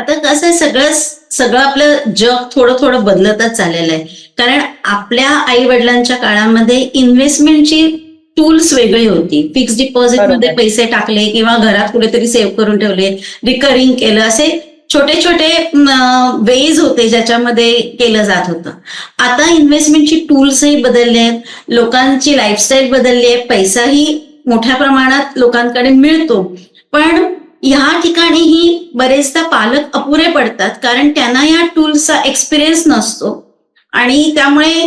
आता कसं आहे सगळं सगळं आपलं जग थोडं थोडं बदलतच चाललेलं आहे. कारण आपल्या आई वडिलांच्या काळामध्ये इन्व्हेस्टमेंटची टूल्स वेगळी होती. फिक्स डिपॉझिटमध्ये. पैसे टाकले किंवा घरात कुठेतरी सेव्ह करून ठेवले रिकरिंग केलं असे छोटे छोटे वेज होते ज्याच्यामध्ये केलं जात होतं. आता इन्व्हेस्टमेंटची टूल्सही बदलले आहेत. लोकांची लाईफस्टाईल बदलली आहे. पैसाही मोठ्या प्रमाणात लोकांकडे मिळतो. पण ह्या ठिकाणीही बरेचदा पालक अपुरे पडतात कारण त्यांना या टूल्सचा एक्सपिरियन्स नसतो. आणि त्यामुळे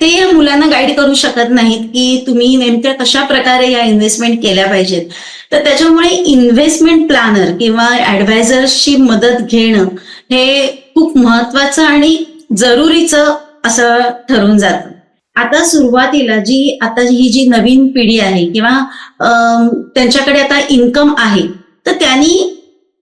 ते मुलांना गाईड करू शकत नाहीत की तुम्ही नेमक्या कशा प्रकारे या इन्व्हेस्टमेंट केल्या पाहिजेत. तर त्याच्यामुळे इन्व्हेस्टमेंट प्लॅनर किंवा ऍडवायझर्सची मदत घेणं हे खूप महत्वाचं आणि जरुरीचं असं ठरून जातं. आता सुरुवातीला जी आता ही जी नवीन पिढी आहे किंवा त्यांच्याकडे आता इन्कम आहे तर त्यांनी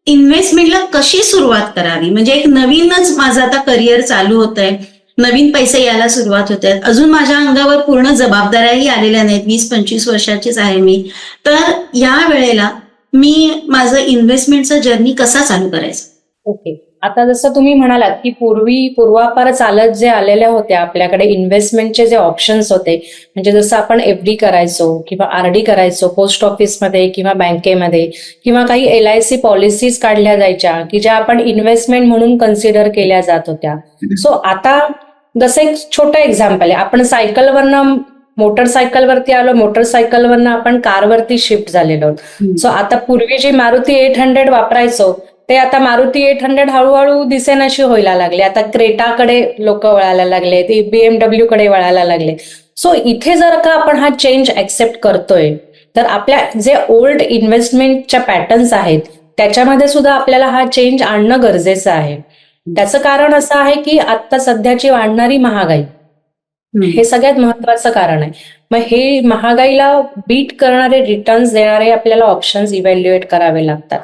इन्व्हेस्टमेंटला कशी सुरुवात करावी? म्हणजे एक नवीनच माझं आता करिअर चालू होत आहे नवीन पैसे यायला सुरुवात होत. आहेत अजून माझ्या अंगावर पूर्ण जबाबदाऱ्याही आलेल्या नाहीत. वीस पंचवीस वर्षाचीच आहे मी. तर या वेळेला मी माझं इन्व्हेस्टमेंटचा जर्नी कसा चालू करायचा? ओके आता जसं तुम्ही म्हणालात की पूर्वी पूर्वापार चालत जे आलेल्या होत्या आपल्याकडे इन्व्हेस्टमेंटचे जे ऑप्शन्स होते म्हणजे जसं आपण एफ डी करायचो किंवा आर डी करायचो पोस्ट ऑफिसमध्ये किंवा बँकेमध्ये किंवा काही एल आय सी पॉलिसीज काढल्या जायच्या की ज्या आपण इन्व्हेस्टमेंट म्हणून कन्सिडर केल्या जात होत्या. सो आता जसं एक छोटं एक्झाम्पल आहे आपण सायकलवरनं मोटरसायकलवरती आलो मोटरसायकलवरनं आपण कारवरती शिफ्ट झालेलो. आहोत सो आता पूर्वी जी मारुती एट हंड्रेड वापरायचो ते आता मारुती एट हंड्रेड हळूहळू दिसेनाशी व्हायला लागले. आता क्रेटाकडे लोक वळायला लागले ते बीएमडब्ल्यू कडे वळायला लागले. सो इथे जर का आपण हा चेंज ऍक्सेप्ट करतोय तर आपल्या जे ओल्ड इन्व्हेस्टमेंटच्या पॅटर्न्स आहेत त्याच्यामध्ये सुद्धा आपल्याला हा चेंज आणणं गरजेचं आहे. त्याचं कारण असं आहे की आता सध्याची वाढणारी महागाई. हे सगळ्यात महत्वाचं कारण आहे. मग हे महागाईला बीट करणारे रिटर्न्स देणारे आपल्याला ऑप्शन्स इव्हॅल्युएट करावे लागतात.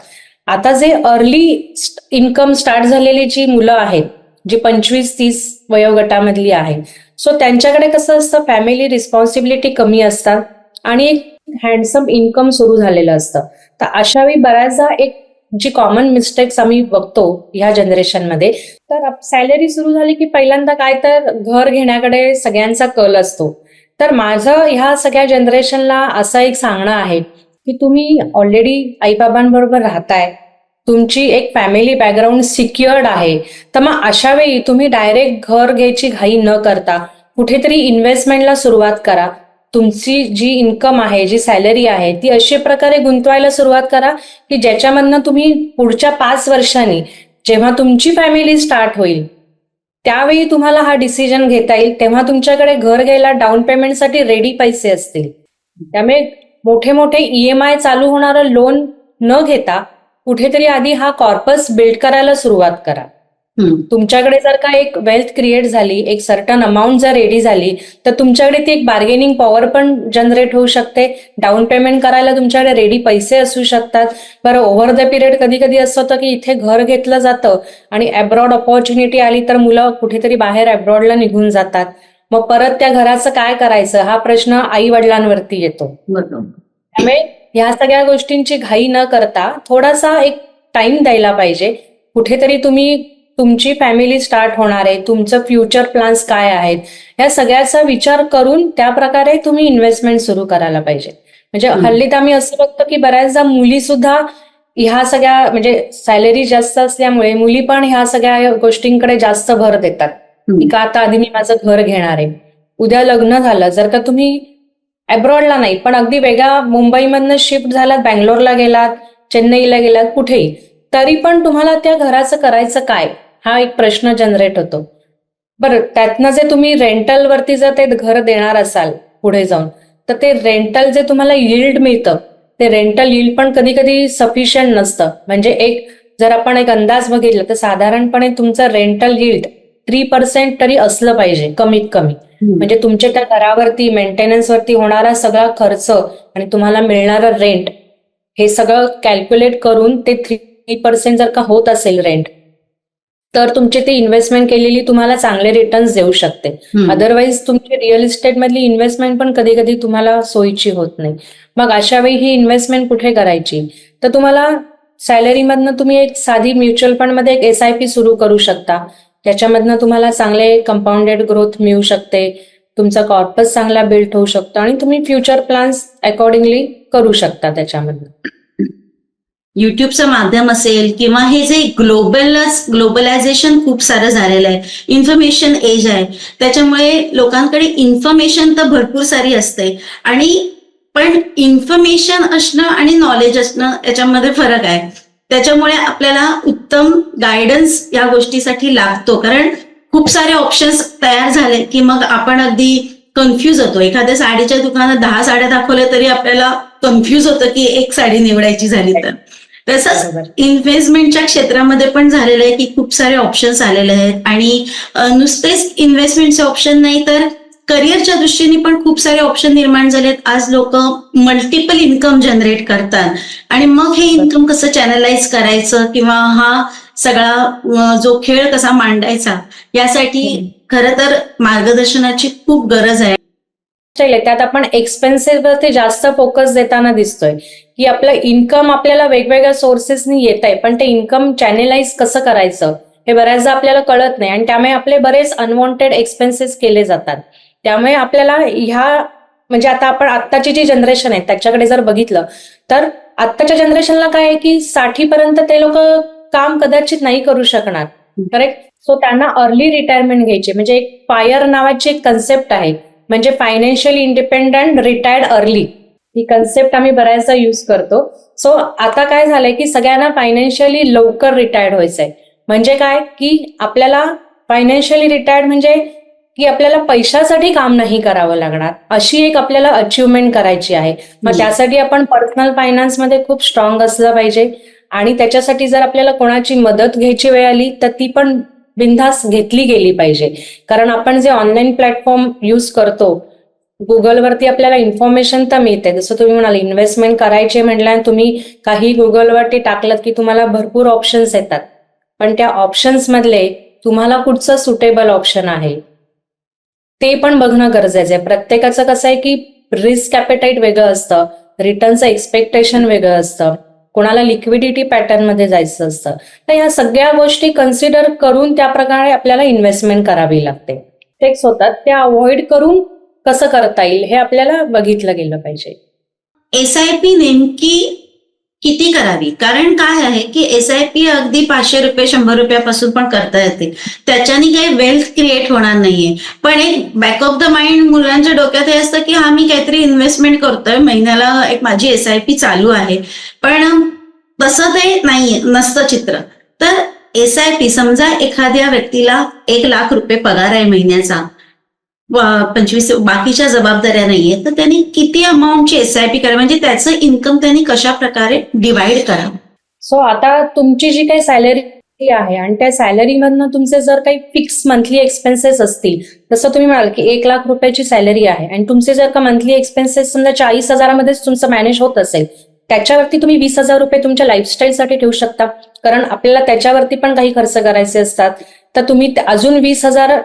आता जे अर्ली इन्कम स्टार्ट झालेली जी मुलं आहेत जी पंचवीस तीस वयोगटामधली आहेत सो त्यांच्याकडे कसं असतं? फॅमिली रिस्पॉन्सिबिलिटी कमी असतात आणि एक हँडसम इन्कम सुरू झालेलं असतं. तर अशा वेळी बऱ्याचदा एक जी कॉमन मिस्टेक्स आम्ही बघतो ह्या जनरेशनमध्ये तर सॅलरी सुरू झाली की पहिल्यांदा काय तर घर घेण्याकडे सगळ्यांचा कल असतो. तर माझं ह्या सगळ्या जनरेशनला असं एक सांगणं आहे की तुम्ही ऑलरेडी आईबाबांबरोबर राहताय तुमची एक फॅमिली बॅकग्राऊंड सिक्युअर्ड आहे तर मग अशा वेळी तुम्ही डायरेक्ट घर घ्यायची घाई न करता कुठेतरी इन्व्हेस्टमेंटला सुरुवात करा. तुमची जी इन्कम आहे जी सॅलरी आहे ती अशा प्रकारे गुंतवायला सुरुवात करा की ज्याच्यामधनं तुम्ही पुढच्या पाच वर्षांनी जेव्हा तुमची फॅमिली स्टार्ट होईल त्यावेळी तुम्हाला हा डिसिजन घेता येईल तेव्हा तुमच्याकडे घर घ्यायला डाऊन पेमेंटसाठी रेडी पैसे असतील. त्यामुळे मोठे मोठे ईएमआय चालू होणारं लोन न घेता कुठेतरी आधी हा कॉर्पस बिल्ड करायला सुरुवात करा. तुमच्याकडे जर का एक वेल्थ क्रिएट झाली एक सर्टन अमाऊंट जर रेडी झाली तर तुमच्याकडे ती एक बार्गेनिंग पॉवर पण जनरेट होऊ शकते. डाऊन पेमेंट करायला तुमच्याकडे रेडी पैसे असू शकतात. बरं ओव्हर द पिरियड कधी कधी असं होतं की इथे घर घेतलं जातं आणि अब्रॉड ऑपॉर्च्युनिटी आली तर मुलं कुठेतरी बाहेर अब्रॉडला निघून जातात. मग परत त्या घराचं काय करायचं? हा प्रश्न आई वडिलांवरती येतो त्यामुळे ह्या सगळ्या गोष्टींची घाई न करता थोडासा एक टाइम द्यायला पाहिजे. कुठेतरी तुम्ही तुमची फॅमिली स्टार्ट होणार आहे. तुमचं फ्युचर प्लॅन्स काय आहेत? या सगळ्याचा विचार करून त्या प्रकारे तुम्ही इन्व्हेस्टमेंट सुरू करायला पाहिजे. म्हणजे. हल्लीत आम्ही असं बघतो की बऱ्याचदा मुली सुद्धा ह्या सगळ्या म्हणजे सॅलरी जास्त असल्यामुळे मुली पण ह्या सगळ्या गोष्टींकडे जास्त भर देतात. की का आता आधी मी माझं घर घेणार आहे? उद्या लग्न झालं जर का तुम्ही अब्रॉडला नाही पण अगदी वेगळ्या मुंबईमधनं शिफ्ट झालात बँगलोरला गेलात चेन्नईला गेलात कुठेही तरी पण तुम्हाला त्या घराचं करायचं काय? हा एक प्रश्न जनरेट होतो. बरं त्यातनं जे तुम्ही रेंटल वरती जर ते घर देणार असाल पुढे जाऊन तर ते रेंटल जे तुम्हाला यिल्ड मिळतं ते रेंटल यिल्ड पण कधी कधी सफिशियंट नसतं. म्हणजे एक जर आपण एक अंदाज बघितला तर साधारणपणे तुमचं रेंटल यिल्ड थ्री पर्सेंट तरी असलं पाहिजे कमीत कमी. म्हणजे तुमच्या त्या घरावरती मेंटेनन्स वरती होणारा सगळा खर्च आणि तुम्हाला मिळणारं रेंट हे सगळं कॅल्क्युलेट करून ते थ्री पर्सेंट जर का होत असेल रेंट तर तुमची ती इन्व्हेस्टमेंट केलेली तुम्हाला चांगले रिटर्न्स देऊ शकते. अदरवाईज तुमची रिअल इस्टेट मधली इन्व्हेस्टमेंट पण कधी कधी तुम्हाला सोयीची होत नाही. मग अशा वेळी ही इन्व्हेस्टमेंट कुठे करायची? तर तुम्हाला सॅलरीमधनं तुम्ही एक साधी म्युच्युअल फंडमध्ये एक एस आय पी सुरू करू शकता. त्याच्यामधनं तुम्हाला चांगले कंपाऊंडेड ग्रोथ मिळू शकते. तुमचा कॉर्पस चांगला बिल्ड होऊ शकतो आणि तुम्ही फ्युचर प्लॅन्स अकॉर्डिंगली करू शकता त्याच्यामधनं. युट्यूबचं माध्यम असेल किंवा हे जे ग्लोबल ग्लोबलायझेशन खूप सारं झालेलं आहे. इन्फॉर्मेशन एज आहे. त्याच्यामुळे लोकांकडे इन्फॉर्मेशन तर भरपूर सारी असते. आणि पण इन्फॉर्मेशन असणं आणि नॉलेज असणं याच्यामध्ये फरक आहे. त्याच्यामुळे आपल्याला उत्तम गायडन्स या गोष्टीसाठी लागतो. कारण खूप सारे ऑप्शन्स तयार झाले की मग आपण अगदी कन्फ्यूज होतो. एखाद्या साडीच्या दुकानात दहा साड्या दाखवल्या तरी आपल्याला कन्फ्यूज होतं की एक साडी निवडायची झाली तर. तसंच इन्व्हेस्टमेंटच्या क्षेत्रामध्ये पण झालेलं आहे की खूप सारे ऑप्शन्स आलेले आहेत. आणि नुसतेच इन्व्हेस्टमेंटचे ऑप्शन नाही तर करिअरच्या दृष्टीने पण खूप सारे ऑप्शन निर्माण झालेत. आज लोक मल्टिपल इन्कम जनरेट करतात. आणि मग हे इन्कम कसं चॅनलाइज करायचं? किंवा हा सगळा जो खेळ कसा मांडायचा? यासाठी खरं तर मार्गदर्शनाची खूप गरज आहे. आहे त्यात आपण एक्सपेन्सेस वरती जास्त फोकस देताना दिसतोय. की आपलं इन्कम आपल्याला वेगवेगळ्या सोर्सेसनी येत आहे पण ते इन्कम चॅनेलाइज कसं करायचं? हे बऱ्याचदा आपल्याला कळत नाही. आणि त्यामुळे आपले बरेच अनवॉन्टेड एक्सपेन्सेस केले जातात. त्यामुळे आपल्याला ह्या म्हणजे आता आपण आत्ताची जी जनरेशन आहे त्याच्याकडे जर बघितलं तर आत्ताच्या जनरेशनला काय आहे की साठी पर्यंत ते लोक काम कदाचित नाही करू शकणार. करेक्ट सो त्यांना अर्ली रिटायरमेंट घ्यायची. म्हणजे एक फायर नावाची एक कन्सेप्ट आहे. म्हणजे फायनान्शियली इंडिपेंडंट रिटायर्ड अर्ली ही कन्सेप्ट आम्ही बऱ्याचदा युज करतो. सो आता काय झालंय की सगळ्यांना फायनान्शियली लवकर रिटायर्ड व्हायचंय. म्हणजे काय? की आपल्याला फायनान्शियली रिटायर्ड म्हणजे की आपल्याला पैशासाठी काम नाही करावं लागणार अशी एक आपल्याला अचिव्हमेंट करायची आहे. मग. त्यासाठी आपण पर्सनल फायनान्समध्ये खूप स्ट्रॉंग असलं पाहिजे. आणि त्याच्यासाठी जर आपल्याला कोणाची मदत घ्यायची वेळ आली तर ती पण बिनधास्त घेतली गेली पाहिजे. कारण आपण जे ऑनलाईन प्लॅटफॉर्म यूज करतो गुगलवरती आपल्याला इन्फॉर्मेशन तर मिळते. जसं तुम्ही म्हणाले इन्व्हेस्टमेंट करायचे म्हटल्यावर तुम्ही काही गुगलवरती टाकलं की तुम्हाला भरपूर ऑप्शन्स येतात. पण त्या ऑप्शन्स मधले तुम्हाला कुठचं सुटेबल ऑप्शन आहे? ते पण बघणं गरजेचं आहे. प्रत्येकाचं कसं आहे की रिस्क कॅपिटाईट वेगळं असतं. रिटर्नचं एक्सपेक्टेशन वेगळं असतं. कोणाला लिक्विडिटी पॅटर्नमध्ये जायचं असतं. तर ह्या सगळ्या गोष्टी कन्सिडर करून त्या प्रकारे आपल्याला इन्व्हेस्टमेंट करावी लागते. टेक्स होतात. त्या अवॉइड करून कसं करता येईल हे आपल्याला बघितलं गेलं पाहिजे. एस आय पी नेमकी किती करावी? कारण काय आहे की एस आय पी अगदी पाचशे रुपये शंभर रुपयापासून पण करता येते. त्याच्याने काही वेल्थ क्रिएट होणार नाहीये. पण एक बॅक ऑफ द माइंड मुलांच्या डोक्यात हे असतं की हा मी काहीतरी इन्व्हेस्टमेंट करतोय. महिन्याला एक माझी एस आय पी चालू आहे. पण तसं ते नाहीये. नसतं चित्र. तर एस आय पी समजा एखाद्या व्यक्तीला एक लाख रुपये पगार आहे महिन्याचा. पंचवीस बाकीच्या जबाबदाऱ्या नाहीये तर त्यांनी किती अमाऊंटची एस आय पी करावी? म्हणजे त्याचं इन्कम त्यांनी कशा प्रकारे डिवाइड करावं? सो आता तुमची जी काही सॅलरी आहे आणि त्या सॅलरीमधनं तुमचे जर काही फिक्स मंथली एक्सपेन्सेस असतील जसं तुम्ही म्हणाल की एक लाख रुपयाची सॅलरी आहे आणि तुमचे जर का मंथली एक्सपेन्सेस समजा चाळीस हजारामध्येच तुमचं मॅनेज होत असेल त्याच्यावरती तुम्ही वीस हजार रुपये तुमच्या लाईफस्टाईलसाठी ठेवू शकता. कारण आपल्याला त्याच्यावरती पण काही खर्च करायचे असतात. तर तुम्ही अजून वीस हजार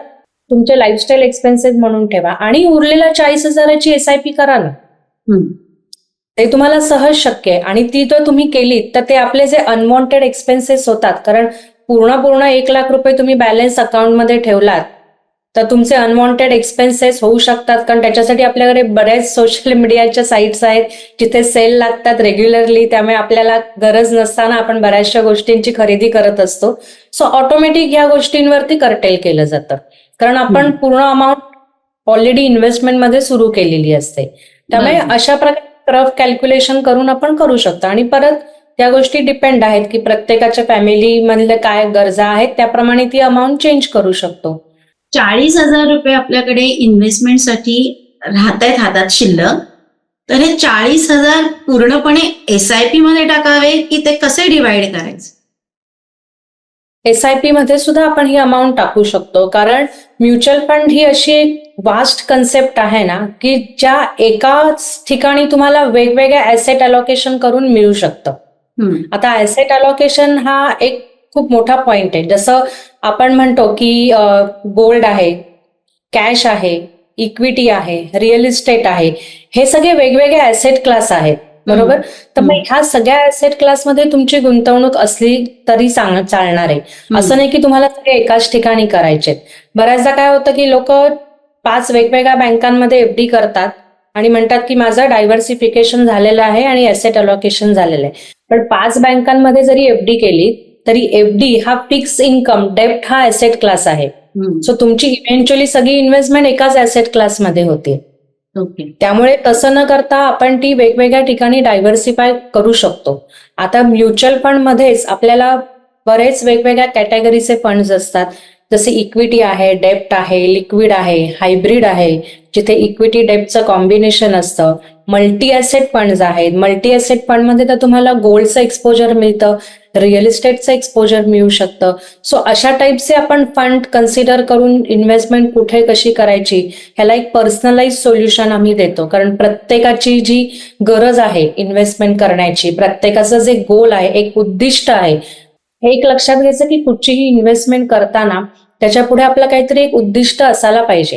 तुमचे लाईफस्टाईल एक्सपेन्सेस म्हणून ठेवा. आणि उरलेल्या चाळीस हजाराची एस आय पी करा ना. ते तुम्हाला सहज शक्य आहे. आणि ती जर तुम्ही केलीत तर ते आपले जे अनवॉन्टेड एक्सपेन्सेस होतात कारण पूर्ण पूर्ण एक लाख रुपये तुम्ही बॅलन्स अकाउंटमध्ये ठेवलात तर तुमचे अनवॉन्टेड एक्सपेन्सेस होऊ शकतात. कारण त्याच्यासाठी आपल्याकडे बऱ्याच सोशल मीडियाच्या साईट्स आहेत जिथे सेल लागतात रेग्युलरली त्यामुळे आपल्याला गरज नसताना आपण बऱ्याचशा गोष्टींची खरेदी करत असतो. सो ऑटोमॅटिक या गोष्टींवरती कर्टेल केलं जातं. कारण आपण. पूर्ण अमाऊंट ऑलरेडी इन्व्हेस्टमेंटमध्ये सुरू केलेली असते. त्यामुळे. अशा प्रकारे रफ कॅल्क्युलेशन करून आपण करू शकतो. आणि परत त्या गोष्टी डिपेंड आहेत की प्रत्येकाच्या फॅमिली मधल्या काय गरजा आहेत त्याप्रमाणे ती अमाऊंट चेंज करू शकतो. चाळीस हजार रुपये आपल्याकडे इन्व्हेस्टमेंटसाठी राहत आहेत हातात शिल्लक. तर हे चाळीस हजार पूर्णपणे एस आय पी मध्ये टाकावे की ते कसे डिवाइड करायचे? एस आय पी मध्ये सुद्धा आपण ही अमाऊंट टाकू शकतो. कारण म्युच्युअल फंड ही अशी एक वास्ट कन्सेप्ट आहे ना की ज्या एकाच ठिकाणी तुम्हाला वेगवेगळ्या ऍसेट अलोकेशन करून मिळू शकतं. आता ऍसेट अलोकेशन हा एक खूप मोठा पॉइंट आहे. जसं आपण म्हणतो की गोल्ड आहे कॅश आहे इक्विटी आहे रिअल इस्टेट आहे. हे सगळे वेगवेगळे ऍसेट क्लास आहेत. बरोबर? तर मग ह्या सगळ्या ऍसेट क्लासमध्ये तुमची गुंतवणूक असली तरी सांग चालणार आहे. असं नाही की तुम्हाला सगळे एकाच ठिकाणी करायचे बऱ्याचदा काय होतं की लोक पाच वेगवेगळ्या बँकांमध्ये एफडी करतात आणि म्हणतात की माझं डायव्हर्सिफिकेशन झालेलं आहे आणि ऍसेट अलोकेशन झालेलं आहे. पण पाच बँकांमध्ये जरी एफडी केली तरी एफडी हा फिक्स इन्कम डेप्ट हा ऍसेट क्लास आहे. सो तुमची इव्हेंच्युअली सगळी इन्व्हेस्टमेंट एकाच ऍसेट क्लासमध्ये होते. त्यामुळे तसं न करता आपण ती वेगवेगळ्या ठिकाणी डायव्हर्सिफाय करू शकतो. आता म्युच्युअल फंड मध्येच आपल्याला बरेच वेगवेगळ्या कॅटेगरीचे फंड्स असतात. जसे इक्विटी आहे डेप्ट आहे लिक्विड आहे हायब्रिड आहे जिथे इक्विटी डेप्टचं कॉम्बिनेशन असतं. मल्टी ॲसेट फंड्स आहेत. मल्टी ॲसेट फंडमध्ये तर तुम्हाला गोल्डचं एक्सपोजर मिळतं रिअल इस्टेटचं एक्सपोजर मिळू शकतं. सो अशा टाईपचे आपण फंड कन्सिडर करून इन्व्हेस्टमेंट कुठे कशी करायची ह्याला एक पर्सनलाइज सोल्युशन आम्ही देतो. कारण प्रत्येकाची जी गरज आहे इन्व्हेस्टमेंट करण्याची प्रत्येकाचं जे गोल आहे एक उद्दिष्ट आहे हे एक लक्षात घ्यायचं की कुठचीही इन्व्हेस्टमेंट करताना त्याच्या पुढे आपलं काहीतरी एक उद्दिष्ट असायला पाहिजे.